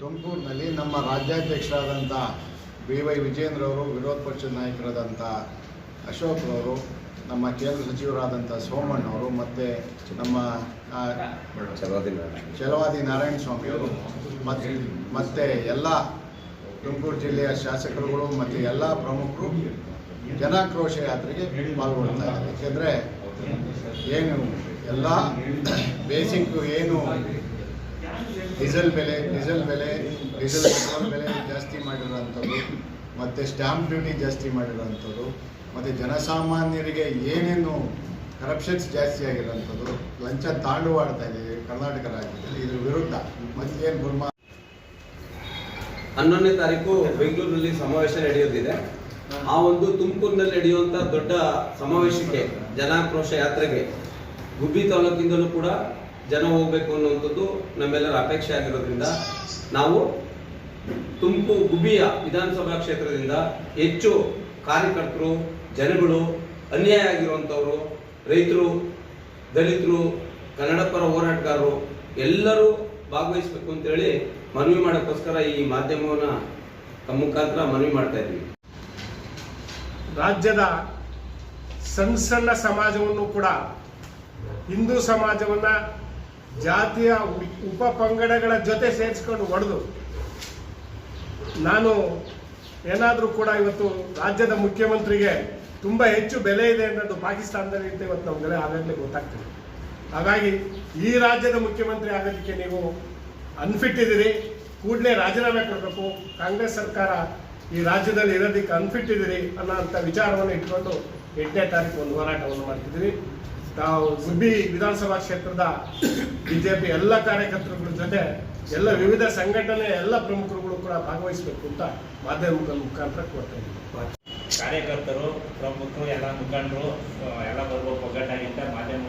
ತುಮಕೂರಿನಲ್ಲಿ ನಮ್ಮ ರಾಜ್ಯಾಧ್ಯಕ್ಷರಾದಂಥ B Y Vijendra ಅವರು ವಿರೋಧ ಪಕ್ಷದ ನಾಯಕರಾದಂಥ ಅಶೋಕ್ ಅವರು, ನಮ್ಮ ಕೇಂದ್ರ ಸಚಿವರಾದಂಥ ಸೋಮಣ್ಣ ಅವರು ಮತ್ತು ನಮ್ಮ ಚಲವಾದಿ ನಾರಾಯಣ ಸ್ವಾಮಿ ಅವರು. ಮತ್ತು ಮತ್ತು ಎಲ್ಲ ತುಮಕೂರು ಜಿಲ್ಲೆಯ ಶಾಸಕರುಗಳು ಮತ್ತು ಎಲ್ಲ ಪ್ರಮುಖರು ಜನಾಕ್ರೋಶ ಯಾತ್ರೆಗೆ ಪಾಲ್ಗೊಳ್ತಾ ಇದ್ದಾರೆ. ಏನು, ಎಲ್ಲ ಬೇಸಿಕ್ ಏನು ಡೀಸೆಲ್ ಬೆಲೆ ಡೀಸೆಲ್ ಬೆಲೆ, ಡೀಸೆಲ್ ಪೆಟ್ರೋಲ್ ಬೆಲೆ ಜಾಸ್ತಿ ಮಾಡಿರೋವಂಥದ್ದು, ಮತ್ತು ಸ್ಟ್ಯಾಂಪ್ ಡ್ಯೂಟಿ ಜಾಸ್ತಿ ಮಾಡಿರೋವಂಥದ್ದು, ಮತ್ತು ಜನಸಾಮಾನ್ಯರಿಗೆ ಏನೇನು ಕರಪ್ಷನ್ಸ್ ಜಾಸ್ತಿ ಆಗಿರೋವಂಥದ್ದು, ಲಂಚ ತಾಂಡವಾಡ್ತಾ ಇದೆ ಕರ್ನಾಟಕ ರಾಜ್ಯದಲ್ಲಿ, ಇದ್ರ ವಿರುದ್ಧ ಮತ್ತೇನು ಗುರ್ಮ ಹನ್ನೊಂದನೇ ತಾರೀಕು ಬೆಂಗಳೂರಿನಲ್ಲಿ ಸಮಾವೇಶ ನಡೆಯೋದಿದೆ ಆ ಒಂದು ತುಮಕೂರಿನಲ್ಲಿ ನಡೆಯುವಂಥ ದೊಡ್ಡ ಸಮಾವೇಶಕ್ಕೆ ಜನಾಕ್ರೋಶ ಯಾತ್ರೆಗೆ ಗುಬ್ಬಿ ತಾಲೂಕಿಂದಲೂ ಕೂಡ ಜನ ಹೋಗ್ಬೇಕು ಅನ್ನುವಂಥದ್ದು ನಮ್ಮೆಲ್ಲರ ಅಪೇಕ್ಷೆ ಆಗಿರೋದ್ರಿಂದ ನಾವು ತುಮಕೂರು ಗುಬಿಯ ವಿಧಾನಸಭಾ ಕ್ಷೇತ್ರದಿಂದ ಹೆಚ್ಚು ಕಾರ್ಯಕರ್ತರು, ಜನಗಳು, ಅನ್ಯಾಯ ಆಗಿರುವಂಥವ್ರು, ರೈತರು, ದಲಿತರು ಕನ್ನಡ ಪರ ಹೋರಾಟಗಾರರು ಎಲ್ಲರೂ ಭಾಗವಹಿಸಬೇಕು ಅಂತೇಳಿ ಮನವಿ ಮಾಡೋಕ್ಕೋಸ್ಕರ ಈ ಮಾಧ್ಯಮವನ್ನು ಮುಖಾಂತರ ಮನವಿ ಮಾಡ್ತಾ ಇದ್ದೀವಿ. ರಾಜ್ಯದ ಸಣ್ಣ ಸಣ್ಣ ಸಮಾಜವನ್ನು ಕೂಡ ಹಿಂದೂ ಸಮಾಜವನ್ನ ಜಾತಿಯ ಉಪ ಪಂಗಡಗಳ ಜೊತೆ ಸೇರಿಸ್ಕೊಂಡು ಹೊಡೆದು ನಾನು ಏನಾದರೂ ಕೂಡ ಇವತ್ತು ರಾಜ್ಯದ ಮುಖ್ಯಮಂತ್ರಿಗೆ ತುಂಬ ಹೆಚ್ಚು ಬೆಲೆ ಇದೆ ಅನ್ನೋದು ಪಾಕಿಸ್ತಾನದಲ್ಲಿ ಅಂತ ಇವತ್ತು ಬೆಲೆ ಆಗಲೇ ಗೊತ್ತಾಗ್ತದೆ. ಹಾಗಾಗಿ ಈ ರಾಜ್ಯದ ಮುಖ್ಯಮಂತ್ರಿ ಆಗೋದಕ್ಕೆ ನೀವು ಅನ್ಫಿಟ್ ಇದ್ದೀರಿ, ಕೂಡಲೇ ರಾಜೀನಾಮೆ ಕೊಡಬೇಕು, ಕಾಂಗ್ರೆಸ್ ಸರ್ಕಾರ ಈ ರಾಜ್ಯದಲ್ಲಿ ಇರೋದಕ್ಕೆ ಅನ್ಫಿಟ್ ಇದ್ದೀರಿ ಅನ್ನೋಂಥ ವಿಚಾರವನ್ನು ಇಟ್ಕೊಂಡು ಎಂಟನೇ ತಾರೀಕು ಒಂದು ಹೋರಾಟವನ್ನು ಮಾಡ್ತಿದ್ದೀವಿ ನಾವು ಗುಬ್ಬಿ ವಿಧಾನಸಭಾ ಕ್ಷೇತ್ರದ ಬಿಜೆಪಿ ಎಲ್ಲ ಕಾರ್ಯಕರ್ತರುಗಳ ಜೊತೆ ಎಲ್ಲ ವಿವಿಧ ಸಂಘಟನೆ ಎಲ್ಲ ಪ್ರಮುಖರುಗಳು ಕೂಡ ಭಾಗವಹಿಸಬೇಕು ಅಂತ ಮಾಧ್ಯಮಗಳ ಮುಖಾಂತರ ಇದ್ದೀವಿ ಕಾರ್ಯಕರ್ತರು ಪ್ರಮುಖರು, ಎಲ್ಲ ಮುಖಂಡರು, ಎಲ್ಲ ಬರ್ಬೋದು ಒಗ್ಗಟ್ಟಾಗಿಂತ ಮಾಧ್ಯಮ